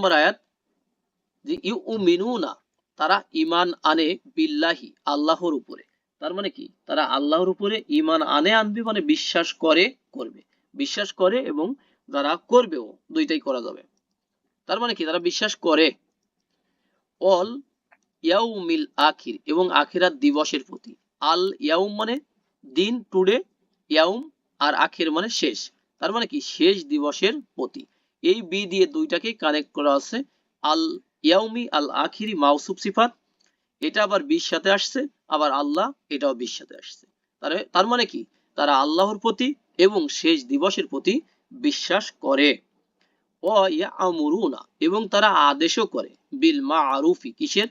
নম্বর আয়াত, যে ইউ মিনুনা তারা ইমান আনে বিল্লাহি, আল্লাহর উপরে। তার মানে কি? তারা আল্লাহর উপরে ইমান আনে, আনবে মানে বিশ্বাস করে, করবে। বিশ্বাস করে এবং যারা করবেও, দুইটাই করা যাবে। তার মানে কি? তারা বিশ্বাস করে। অল ইয়াউমিল আখির, এবং আখিরাত দিবসের প্রতি। আল ইয়াউম মানে দিন, টুডে, ইয়াউম, আর আখির মানে শেষ। তার মানে কি? শেষ দিবসের প্রতি। এই বি দিয়ে দুইটাকে কানেক্ট করা আছে। আল ইয়াউমি আল আখিরি মাউসুফ সিফাত, এটা আবার বিশ সাথে আসছে, আবার আল্লাহ এটাও বিশ সাথে আসছে। তার তার মানে কি? তারা আল্লাহর প্রতি এবং শেষ দিবসের প্রতি বিশ্বাস করে। ও আমরুনা এবং তারা আদেশও করে, বিল মা আরুফি কিসের?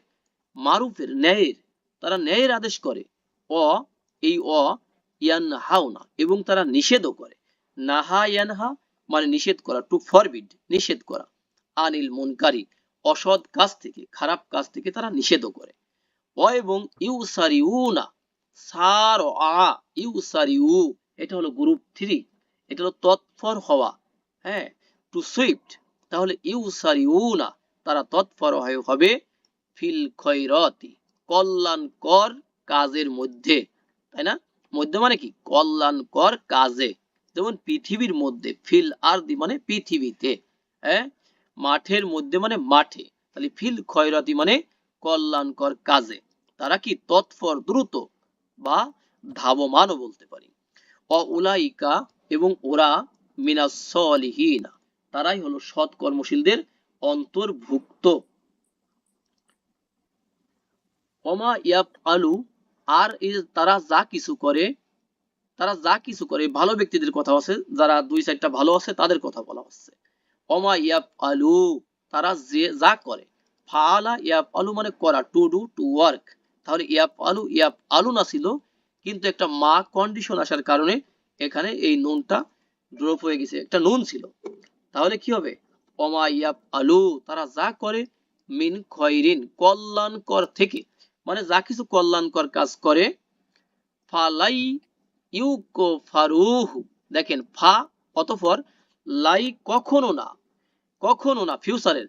মারুফের ন্যায়ের। তারা ন্যায়ের আদেশ করে। অ এই অ ইয়ান হাওনা এবং তারা নিষেধও করে। নাহা ইয়ানহা মানে নিষেধ করা টু ফরবিড নিষেধ করা। আনিল মুনকারি, অসৎ কাজ থেকে, খারাপ কাজ থেকে তারা নিষেধও করে। এবং সার আ এটা হলো গ্রুপ থ্রি এটা হলো তৎপর হওয়া। হ্যাঁ টু সুইফট তাহলে ইউসারিউনা, তারা তৎপর হয়ে হবে ফিল খৈরতি, কল্যাণকর কাজের মধ্যে। তাই না? মধ্যে মানে কি? কল্যাণকর কাজে। যেমন পৃথিবীর মধ্যে, ফিল আর দি মানে পৃথিবীতে হ্যাঁ? মাঠের মধ্যে মানে মাঠে, তাহলে ফিল খয়রাতি মানে কল্যাণকর কাজে, তারা কি তৎপর, দ্রুত বা ধাবমানও বলতে পারি। অ উলাইকা এবং ওরা মিনাস সলিহিনা তারাই হলো সৎ কর্মশীলদের অন্তর্ভুক্ত। অমা ইয়াপ আলু আর তারা যা কিছু করে তারা যা কিছু করে ভালো ব্যক্তিদের কথা আছে, যারা দুই সাইডটা ভালো আছে, তাদের কথা বলা হচ্ছে। অমা ইয়াপ আলু তারা যে, যা করে। ফালা ইয়াপ আলু মানে করা টু ডু টু ওয়ার্ক তাহলে ইয়াপ আলু ইয়াপ আলু না ছিল, কিন্তু একটা মা কন্ডিশন আসার কারণে এখানে এই নুনটা ড্রপ হয়ে গেছে। একটা নুন ছিল। তাহলে কি হবে? অমা ইয়াপ আলু তারা যা করে, মিন খয়রিন, কল্যাণকর থেকে। মানে যা কিছু কল্যাণকর কাজ করে, ফালাই দেখেন, ফা অতঃপর লাই কখনো না কখনো না, ফিউচারের।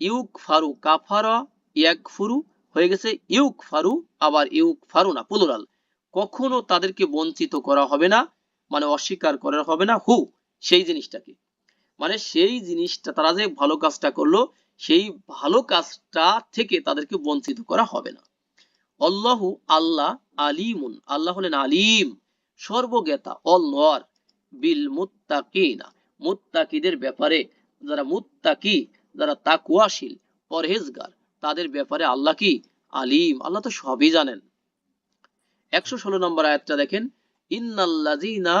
ইউক ফারু কাফারা, ইয়াক ফুরু, হয়ে গেছে ইউক ফারু, আবার ইউক ফারু না পুলুরাল কখনো তাদেরকে বঞ্চিত করা হবে না মানে অস্বীকার করা হবে না, হু, সেই জিনিসটাকে। মানে সেই জিনিসটা, তারা যে ভালো কাজটা করল, সেই ভালো কাজটা থেকে তাদেরকে বঞ্চিত করা হবে না। অল্লাহু আল্লাহ আলিমুন, আল্লাহ হলেন আলিম। সর্বজ্ঞতা অল নর বিল মুত্তাকিনা। মুত্তাকিদের ব্যাপারে যারা মুত্তাকি, যারা তাকুয়াশীল, পরহেজগার, তাদের ব্যাপারে আল্লাহ কি? আলিম। আল্লাহ তো সবই জানেন। একশো ষোলো নম্বর আয়াতটা দেখেন ইন্নাল্লাজিনা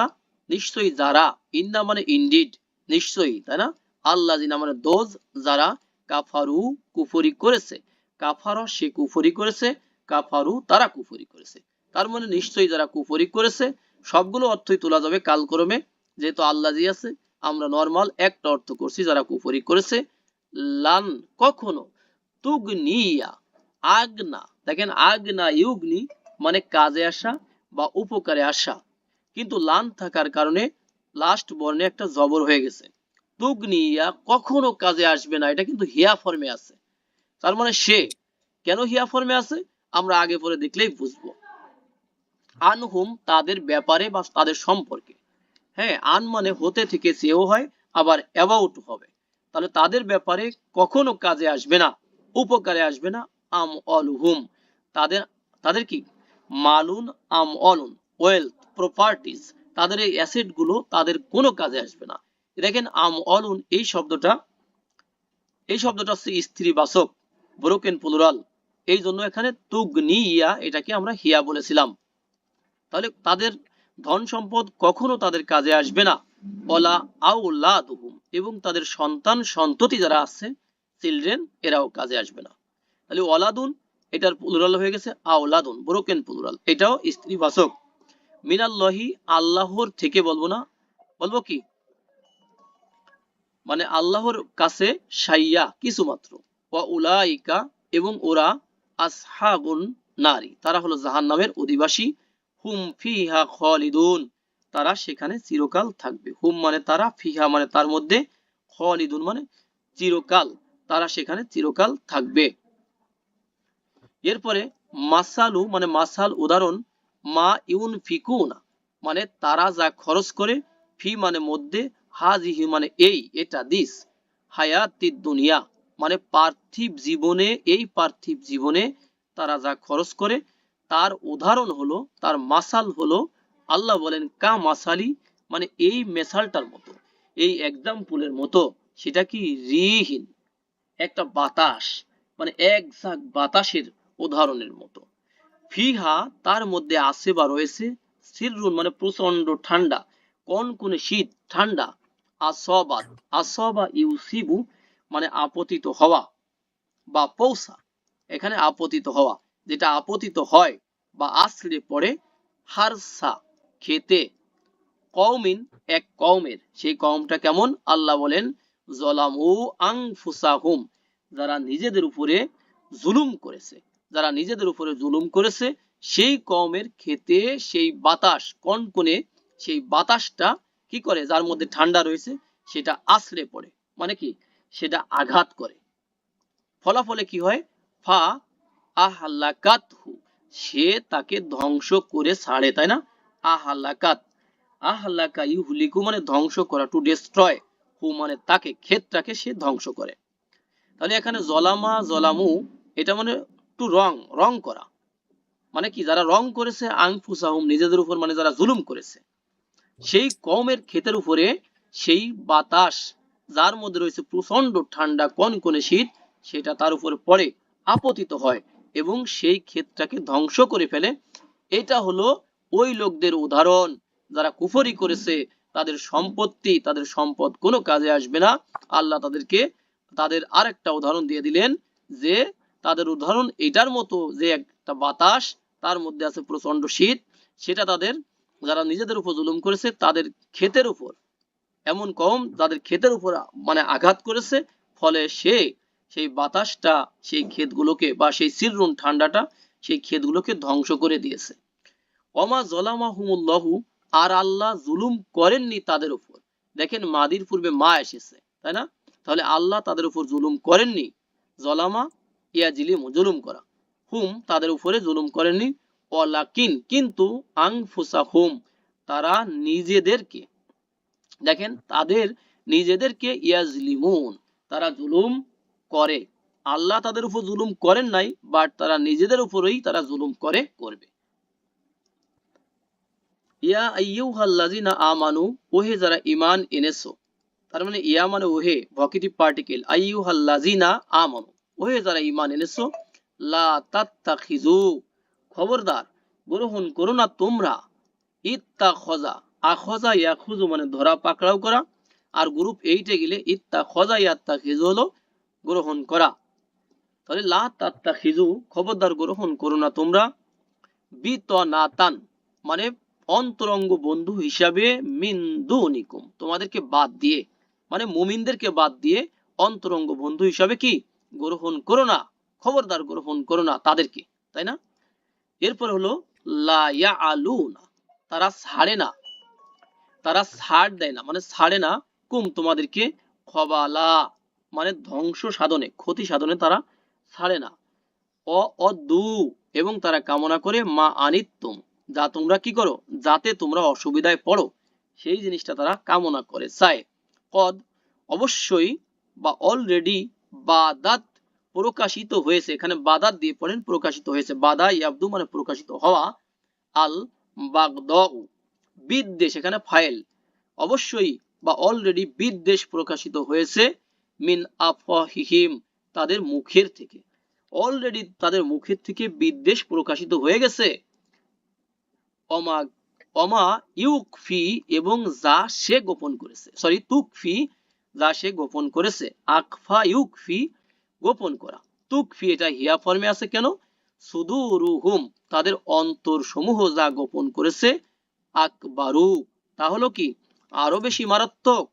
নিশ্চয়ই যারা, ইন্না মানে ইন্ডিড নিশ্চয়ই, তাই না? আল্লাজিনা মানে দোজ, যারা কাফারু কুফরি করেছে। কাফার সে কুফরি করেছে, কাফারু তারা কুফরি করেছে। তার মানে নিশ্চয়ই যারা কুফরি করেছে সবগুলো অর্থই তোলা যাবে কালক্রমে। যেহেতু আল্লাহ জি আছে, আমরা নর্মাল একটা অর্থ করছি, যারা কুফরি করেছে। লান কখনো তুগনিয়া, আগনা, দেখেন আগনা ইউগনি মানে কাজে আসা বা উপকারে আসা। কিন্তু লান থাকার কারণে লাস্ট বর্ণে একটা জবর হয়ে গেছে। তুগনিয়া কখনো কাজে আসবে না, এটা কিন্তু হিয়া ফর্মে আছে। তার মানে সে, কেন হিয়া ফর্মে আছে? আমরা আগে পরে দেখলেই বুঝব। আনহুম তাদের ব্যাপারে বা তাদের সম্পর্কে। হ্যাঁ আন মানে হতে থেকে চেয়েও হয়, আবার অ্যাবাউট হবে। তাহলে তাদের ব্যাপারে কখনো কাজে আসবে না, উপকারে আসবে না, আম অলহুম তাদের তাদের কি? মালুন, আম অলুন, ওয়েলথ প্রপার্টিজ তাদের এই অ্যাসেটগুলো তাদের কোনো কাজে আসবে না। দেখেন, আম অলুন এই শব্দটা এই শব্দটা হচ্ছে স্ত্রী বাচক ব্রোকেন প্লুরাল এই জন্য এখানে তুগনি ইয়া এটাকে আমরা হিয়া বলেছিলাম। তাহলে তাদের ধন সম্পদ কখনো তাদের কাজে আসবে না। অলা আউলাদুহুম। এবং তাদের সন্তান, সন্ততি যারা আছে, চিলড্রেন, এরাও কাজে আসবে না। তাহলে ওয়ালাদুন, এটার প্লুরাল হয়ে গেছে আওলাদুন ব্রোকেন প্লুরাল এটাও স্ত্রী বাচক মিনাল্লাহি, আল্লাহর থেকে বলব না, বলব কি? মানে আল্লাহর কাছে সাইয়া কিছু মাত্র উলাইকা, এবং ওরা আসহাবুন নারী। তারা হলো জাহান্নামের অধিবাসী হুম ফিহা খালিদুন। তারা সেখানে চিরকাল থাকবে। হুম মানে তারা, ফিহা মানে তার মধ্যে, খালিদুন মানে চিরকাল। তারা সেখানে চিরকাল থাকবে। এরপরে মাসালু মানে মাসাল উদাহরণ, মা ইউন ফিকুনা মানে তারা যা খরচ করে, ফি মানে মধ্যে, হাজিহি মানে এই, এটা, দিস। হায়াতি দুনিয়া মানে পার্থিব জীবনে, এই পার্থিব জীবনে তারা যা খরচ করে তার উদাহরণ হলো, তার মাসাল হলো, আল্লাহ বলেন, কা মাসালি? মানে এই মেসালটার মতো, এই এক্সাম্পলের মতো, সেটা কি রিহীন, একটা বাতাস মানে এক ঝাঁক বাতাসের উদাহরণের মতো। ফিহা, তার মধ্যে আছে বা রয়েছে, সিররুন মানে প্রচণ্ড ঠান্ডা কোন কোন শীত, ঠান্ডা আসবাত আসবা ইউসিবু মানে আপতিত হওয়া, বা পৌঁছা এখানে আপতিত হওয়া। যেটা আপতিত হয় বা আসলে পড়ে হারসা খেতে। কওমিন এক কওমের। সেই কওমটা কেমন? আল্লাহ বলেন, জলামু আংফুসাহুম যারা নিজেদের উপরে জুলুম করেছে। যারা নিজেদের উপরে জুলুম করেছে, সেই কওমের খেতে সেই বাতাস, কনকনে সেই বাতাসটা কি করে? যার মধ্যে ঠান্ডা রয়েছে, সেটা আছড়ে পড়ে। মানে কি? সেটা আঘাত করে। ফলাফলে কি হয়? ফা আহাল্লাকাতহু সে তাকে ধ্বংস করে ছাড়ে, তাই না? আহাল্লাকাত আহাল্লাকা ইউহলিকু মানে ধ্বংস করা টু ডিস্ট্রয় হু মানে তাকে সে ধ্বংস করে। তাহলে এখানে জলামা, জলামু, এটা মানে টু রং রং করা। মানে কি? যারা রং করেছে আংফুসাহুম নিজেদের উপর মানে যারা জুলুম করেছে। সেই কমের ক্ষেতের উপরে সেই বাতাস, যার মধ্যে রয়েছে প্রচণ্ড ঠান্ডা, কনকনে শীত, সেটা তার উপরে পড়ে, আপতিত হয়। এবং সেই ক্ষেতটাকে ধ্বংস করে ফেলে। এটা হলো ওই লোকদের উদাহরণ। যারা কুফরি করেছে, তাদের সম্পত্তি, তাদের সম্পদ কোনো কাজে আসবে না। আল্লাহ তাদেরকে, তাদের আরেকটা উদাহরণ দিয়ে দিলেন যে, তাদের উদাহরণ এটার মতো যে একটা বাতাস, তার মধ্যে আছে প্রচণ্ড শীত। সেটা তাদের, যারা নিজেদের উপর জুলুম করেছে, তাদের ক্ষেতের উপর। এমন কম যাদের ক্ষেতের উপর মানে আঘাত করেছে, ফলে সে সেই বাতাসটা, সেই ক্ষেতগুলোকে বা সেই সিররুন ঠান্ডাটা সেই ক্ষেতগুলোকে ধ্বংস করে দিয়েছে। অমা জলামাহুমুল্লাহু, আর আল্লাহ জুলুম করেননি তাদের উপর। দেখেন মাদির পূর্বে মা এসেছে, তাই না? তাহলে আল্লাহ তাদের উপর জুলুম করেননি? জলামা ইয়া জিলিম জুলুম করা। হুম, তাদের উপরে জুলুম করেননি। অলাকিন কিন্তু আংফুসা হুম তারা নিজেদেরকে, দেখেন তাদের নিজেদেরকে ইয়াজলিমুন, তারা জুলুম করে। আল্লাহ তাদের উপর জুলুম করেন নাই বাট তারা নিজেদের উপরেই তারা জুলুম করে, করবে। ইয়া আইয়ুহাল্লাযিনা আমানু, ওহে যারা তার মানে ইয়া মানে ওহে পার্টিকেল আমানু, ওহে যারা লা খবরদার, গ্রহণ করো না তোমরা ইত্তা খজা আখজা মানে ধরা পাকড়াও করা, আর গ্রুপ এইটে গেলে ইত্তা খজা ইয়াত্তা খিজু হলো গ্রহণ করা। তাহলে, লা তাত্তা খিজু খবরদার গ্রহণ করো না তোমরা। বিতনাতান মানে অন্তরঙ্গ বন্ধু হিসাবে মিন দুনিকুম, তোমাদেরকে বাদ দিয়ে মানে মুমিনদেরকে বাদ দিয়ে অন্তরঙ্গ বন্ধু হিসাবে কি? গ্রহণ করো না, খবরদার গ্রহণ করো না তাদেরকে, তাই না? এরপর হলো, লা ইয়ালুনা তারা ছাড়ে না। তারা ছাড় দেয় না মানে ছাড়ে না, কুম তোমাদেরকে খবালা। মানে ধ্বংস সাধনে, ক্ষতি সাধনে তারা ছাড়ে না। অ, অদু, এবং তারা কামনা করে মা আনিত্যম, যা তোমরা কি করো? যাতে তোমরা অসুবিধায় পড়ো। সেই জিনিসটা তারা কামনা করে। চায় কদ, অবশ্যই বা অলরেডি বাদাত প্রকাশিত হয়েছে। এখানে বাদাত দিয়ে পড়েন, প্রকাশিত হয়েছে। বাদা, ইয়াবদু মানে প্রকাশিত হওয়া। আল, বাগদাউ, বিদ্বেষ, এখানে ফাইল অবশ্যই বা অলরেডি বিদ্বেষ প্রকাশিত হয়েছে। মিন আফহিহিম তাদের মুখের থেকে। অলরেডি তাদের মুখের থেকে বিদ্বেষ প্রকাশিত হয়ে গেছে। অমা অমা ইউকফি এবং যা সে গোপন করেছে। সরি তুকফি, যা সে গোপন করেছে। আকফা ইউকফি, গোপন করা। তুকফি, এটা হিয়া ফর্মে আছে কেন? সুদুরুহুম, তাদের অন্তর সমূহ যা গোপন করেছে। আকবারু, তা হলো কি? আরও বেশি মারাত্মক।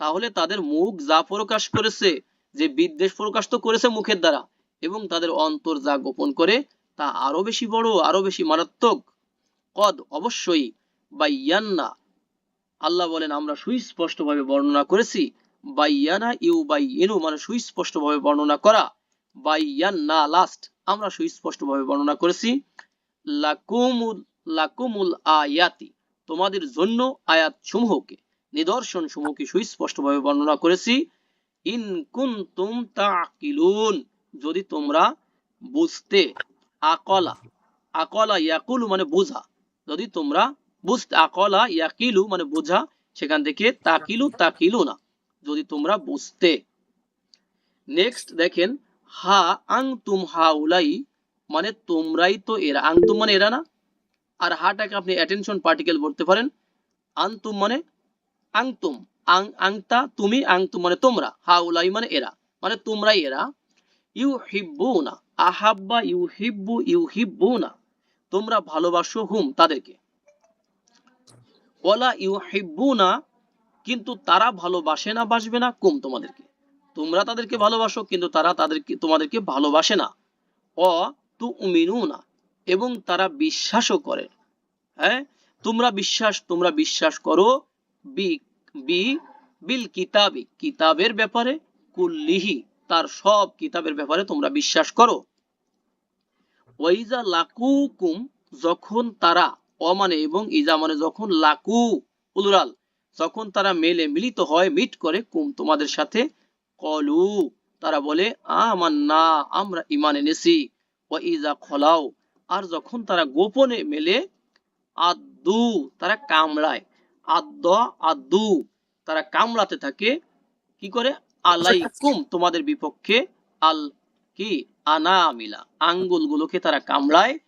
তাহলে তাদের মুখ যা প্রকাশ করেছে, যে বিদ্বেষ প্রকাশ তো করেছে মুখের দ্বারা, এবং তাদের অন্তর যা গোপন করে, তা আরও বেশি বড়, আরও বেশি মারাত্মক। কদ অবশ্যই বা ইয়ান্না আল্লাহ বলেন, আমরা সুস্পষ্টভাবে বর্ণনা করেছি, বাইয়ানা ইউ বাইয়েনু মানে সুস্পষ্টভাবে বর্ণনা করা। বাইয়ান্না লাস্ট আমরা সুস্পষ্টভাবে বর্ণনা করেছি, লাকুমুল লাকুমুল আয়াতি, তোমাদের জন্য আয়াত সমূহকে নিদর্শন সমূহকে সুস্পষ্টভাবে বর্ণনা করেছি। ইন কুনতুম তাকিলুন যদি তোমরা বুঝতে, আকলা আকলা ইয়াকুলু মানে বোঝা। যদি তোমরা বুঝতে, আকলা ইয়াকিলু মানে বোঝা, সেখান থেকে তাকিলু তাকিলু না যদি তোমরা বুঝতে। নেক্সট দেখেন, হা আং তুম হা উলাই মানে তোমরাই তো এরা। আংতুম মানে এরা না। আর হাটাকে আপনি অ্যাটেনশন পার্টিকেল বলতে পারেন। আনতুম মানে আংতুম, আং আংতা, তুমি, আংতুম মানে তোমরা হা উলাই মানে এরা মানে তোমরাই এরা। ইউ হিব্বু না আহাব্বা ইউ হিব্বু ইউ হিব্বু না তোমরা ভালোবাসো হুম, তাদেরকে। ওলা ইউ হিব্বু না কিন্তু তারা ভালোবাসে না, বাসবে না কুম তোমাদেরকে। তোমরা তাদেরকে ভালোবাসো, কিন্তু তারা তাদেরকে, তোমাদেরকে ভালোবাসে না। অ তু উমিনু না এবং তারা বিশ্বাসও করে। হ্যাঁ? তোমরা বিশ্বাস তোমরা বিশ্বাস করো। বিল কিতাবি। কিতাবের ব্যাপারে কুল্লিহি, তার সব কিতাবের ব্যাপারে তোমরা বিশ্বাস করো। লাকুকুম, যখন তারা অমানে এবং ইজা মানে যখন লাকু যখন তারা মেলে মিলিত হয়, মিট করে, কুম তোমাদের সাথে কলু, তারা বলে, আমান্না, আমরা ইমান এনেছি। ও ইজা খলাও। আর যখন তারা গোপনে মেলে, আদু, তারা কামড়ায়। আদ আদু তারা কামড়াতে থাকে, কি করে? আলাইকুম, তোমাদের বিপক্ষে, আল কি? আনামিলা, আঙ্গুলগুলোকে তারা কামড়ায়,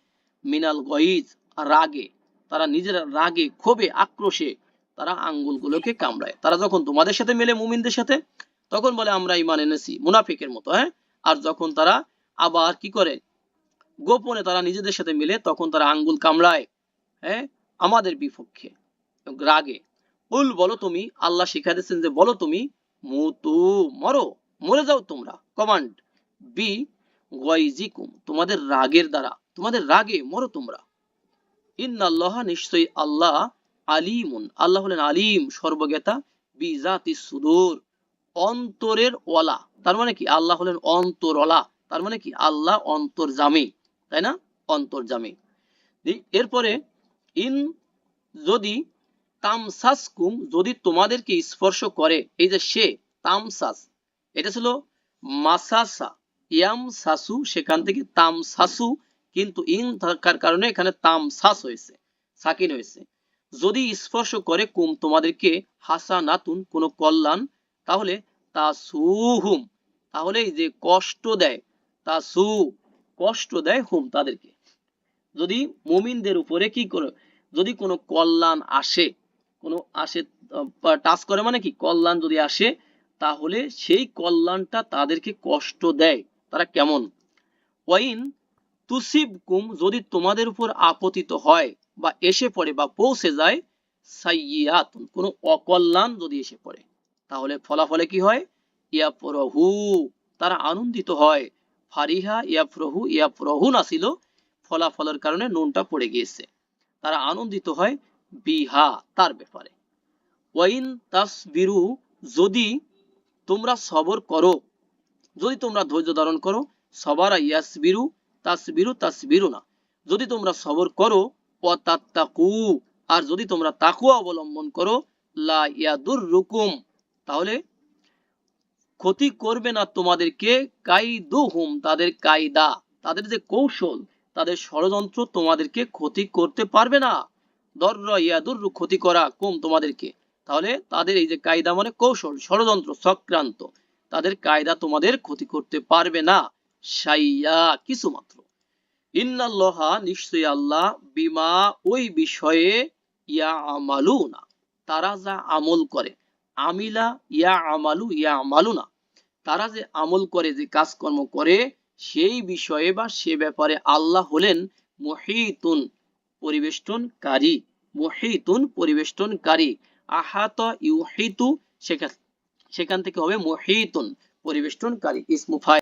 মিনাল গইজ রাগে, তারা নিজেরা রাগে, ক্ষোভে, আক্রোশে তারা আঙ্গুলগুলোকে কামড়ায়। তারা যখন তোমাদের সাথে মেলে, মুমিনদের সাথে, তখন বলে, আমরা ইমান এনেছি, মুনাফিকের মতো হ্যাঁ? আর যখন তারা আবার কি করে? গোপনে তারা নিজেদের সাথে মিলে, তখন তারা আঙ্গুল কামড়ায় হ্যাঁ? আমাদের বিপক্ষে। রাগে। উল বলো তুমি, আল্লাহ শিখা দিচ্ছেন যে বলো তুমি, মুতু, মরো, মরে যাও তোমরা। কমান্ড বি গয়জিকুম, তোমাদের রাগের দ্বারা, তোমাদের রাগে মরো তোমরা। ইন্নাল্লাহ নিশ্চয়ই আল্লাহ আলিমুন। আল্লাহ হলেন আলিম সুদূর, অন্তরের ওয়ালা। তার মানে কি? আল্লাহ হলেন অন্তরওয়ালা। তার মানে কি? আল্লাহ অন্তর্জামী। তাই না? অন্তর্জামী। এরপরে, ইন যদি তামসাসকুম যদি তোমাদেরকে স্পর্শ করে, এই যে সে, তামসাস, এটা ছিল মাসাসা ইয়াম সাসু সেখান থেকে তামসাসু, কিন্তু ইন থাকার কারণে এখানে তামসাস হয়েছে, সাকিন হয়েছে। যদি স্পর্শ করে কুম তোমাদেরকে হাসা নাতুন কোনো কল্যাণ, তাহলে তা সুহুম তাহলে যে কষ্ট দেয় তা সু কষ্ট দেয় হুম তাদেরকে। যদি মুমিনদের উপরে কি করে, যদি কোনো কল্যাণ আসে কোনো আসে টাচ করে মানে কি? কল্যাণ যদি আসে, তাহলে সেই কল্যাণটা তাদেরকে কষ্ট দেয়। তারা কেমন? ওয়াইন তুসিব কুম যদি তোমাদের উপর আপতিত হয় বা এসে পড়ে বা পৌঁছে যায় সাইয়াতুন কোনো অকল্যাণ যদি এসে পড়ে, তাহলে ফলাফলে কি হয়? ইয়াফরহু, তারা আনন্দিত হয়। ফারিহা ইয়াফরহু ইয়াফরহু না ছিল, ফলাফলের কারণে নুনটা পড়ে গিয়েছে। তারা আনন্দিত হয় বিহা, তার ব্যাপারে। ওয়াইন তাসবিরু, যদি তোমরা সবর করো, যদি তোমরা ধৈর্য ধারণ করো, সবার ইয়াসবিরু, তাসবিরু তাসবিরু না। যদি তোমরা সবর করো অতাত্তাকু আর যদি তোমরা তাকুয়া অবলম্বন করো, লা ইয়াদুর রুকুম তাহলে ক্ষতি করবে না তোমাদেরকে কাইদুহুম, তাদের কায়দা, তাদের যে কৌশল, তাদের ষড়যন্ত্র তোমাদেরকে ক্ষতি করতে পারবে না। দর্র ইয়াদুর ক্ষতি করা কম তোমাদেরকে। তাহলে তাদের এই যে কায়দা মানে কৌশল, ষড়যন্ত্র, চক্রান্ত, তাদের কায়দা তোমাদের ক্ষতি করতে পারবে না। সাইয়া কিছু মাত্র। ইন্নাল্লাহা নিশ্চয়ই আল্লাহ বিমা ওই বিষয়ে ইয়া আমালু না তারা যা আমল করে, আমিলা ইয়া আমালু ইয়া আমালু না তারা যে আমল করে, যে কাজকর্ম করে, সেই বিষয়ে বা সে ব্যাপারে আল্লাহ হলেন মহিতুন পরিবেষ্টনকারী মহিতুন পরিবেষ্টনকারী আহাত ইউহিতু সেখান সেখান থেকে হবে মহিতুন পরিবেষ্টনকারী ইসমুফাই